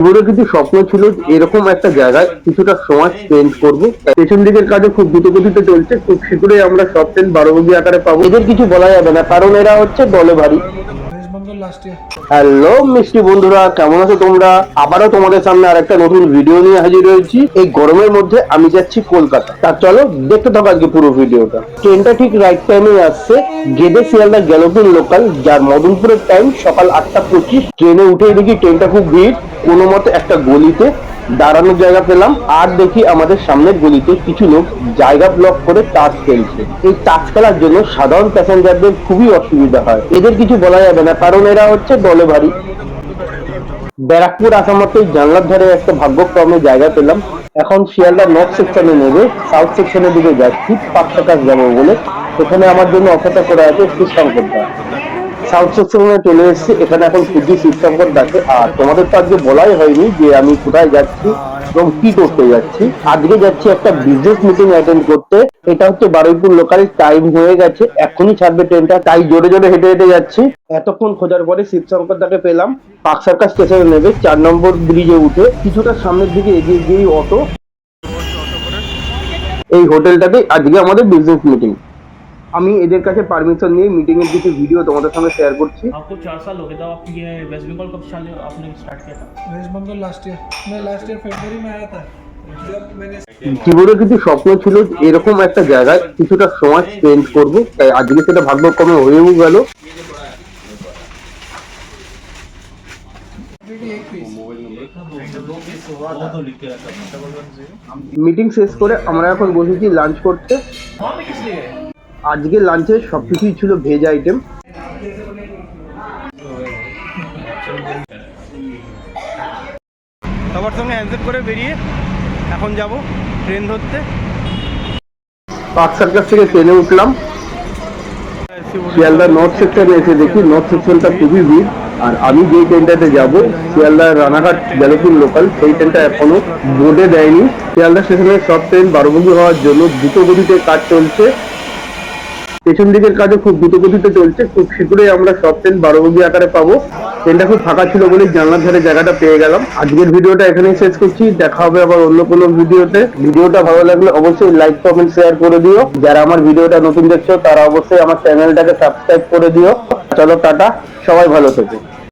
জীবনে কিছু স্বপ্ন ছিল, এরকম একটা জায়গায় কিছুটা সময় স্পেন্ড করব। পেছন দিকের কাজে খুব দ্রুত দ্রুতগতিতে চলছে, খুব শীঘ্রই আমরা সব ট্রেন বারোবগি আকারে পাবো। এদের কিছু বলা যাবে না, কারণ এরা হচ্ছে দলে ভারী হ্যালো মিষ্টি বন্ধুরা, কেমন আছো তোমরা? আবারও তোমাদের সামনে আরেকটা নতুন ভিডিও নিয়ে হাজির হয়েছি। এই গরমের মধ্যে আমি যাচ্ছি কলকাতা। তা চলো, দেখতে থাকো আজকে পুরো ভিডিওটা ট্রেনটা ঠিক রাইট টাইমে আসছে। গেদে শিয়ালদা গ্যালোপিন লোকাল যার মদনপুরের টাইম সকাল আটটা পঁচিশ। ট্রেনে উঠে দেখি ট্রেনটা খুব ভিড়। কোনো মতে একটা গলিতে দাঁড়ানোর জায়গা পেলাম। আর দেখি আমাদের সামনের গলিতে কিছু লোক জায়গা ব্লক করে তাস খেলছে। এই তাস খেলার জন্য সাধারণ প্যাসেঞ্জারদের খুবই অসুবিধা হয়। এদের কিছু বলা যাবে না, কারণ এরা হচ্ছে দলে ভারী। ব্যারাকপুর আসামাতেই জানলার ধারে একটা ভাগ্যক্রমে জায়গা পেলাম। এখন শিয়ালদা নর্থ সেকশনে নেবে। সাউথ সেকশনের দিকে যাচ্ছি পাঁচটা কাজ যাব বলে। এখানে আমার জন্য অপেক্ষা করা আছে শ্রীশঙ্করদা। সাউথ চলে এসেছি। এখানে এখন পুজি শ্রীশঙ্কর ডাকে আর তোমাদের তো আজকে বলাই হয়নি যে আমি কোথায় যাচ্ছি এবং কি করতে যাচ্ছি। আজকে যাচ্ছি একটা বিজনেস মিটিং অ্যাটেন্ড করতে। এটা হচ্ছে বারুইপুর লোকাল টাইম হয়ে গেছে। এখনই ছাড়বে ট্রেনটা তাই জোরে জোরে হেঁটে হেঁটে যাচ্ছি। এতক্ষণ খোঁজার পরে শিবশঙ্কর দাকে পেলাম। পাকসারকা স্টেশনে নেবে। চার নম্বর ব্রিজে উঠে কিছুটা সামনের দিকে এগিয়ে গিয়ে অটো এই হোটেলটাতে আজকে আমাদের বিজনেস মিটিং আমি এদের কাছে পারমিশন নিয়ে মিটিং এর কিছু ভিডিও তোমাদের সঙ্গে শেয়ার করছি आपको चार साल हो गए तब आप ये वेस्ट बंगाल कब चालू आपने स्टार्ट किया था वेस्ट बंगाल लास्ट ईयर मैं लास्ट ईयर फरवरी में आया था जब मैंने জীবনে কিছু স্বপ্ন ছিল যে এরকম একটা জায়গায় কিছুটা সময় স্পেন্ড করব তাই আজকে সেটা ভাগ্যক্রমে হয়েও গেল एक पीस মিটিং শেষ করে আমরা এখন বসেছি লাঞ্চ করতে আজকে লাঞ্চে সব কিছুই ছিল ভেজ আইটেম সবার সঙ্গে হ্যান্ডসেপ করে বেরিয়ে এখন যাব ট্রেন ধরতে। পার্ক সার্কাস থেকে ট্রেনে উঠলাম। শিয়ালদা নর্থ সেকশন এসে দেখি নর্থ সেকশনটা খুবই ভিড়। আর আমি যে ট্রেনটাতে যাব শিয়ালদার রানাঘাট জালপুর লোকাল সেই ট্রেনটা এখনও বোর্ডে দেয়নি। শিয়ালদা স্টেশনের সব ট্রেন বারবন্ধু হওয়ার জন্য দ্রুত গতিতে কাজ চলছে। পেছন দিকের কাজও খুব দ্রুত গতিতে চলছে। খুব শীঘ্রই আমরা সব ট্রেন বারোবগি আকারে পাবো। ট্রেনটা খুব ফাঁকা ছিল বলে জানলার ধারে জায়গাটা পেয়ে গেলাম। আজকের ভিডিওটা এখানেই শেষ করছি। দেখা হবে আবার অন্য কোনো ভিডিওতে। ভিডিওটা ভালো লাগলে অবশ্যই লাইক কমেন্ট শেয়ার করে দিও। যারা আমার ভিডিওটা নতুন দেখছ, তারা অবশ্যই আমার চ্যানেলটাকে সাবস্ক্রাইব করে দিও। চলো, টাটা। সবাই ভালো থেকো।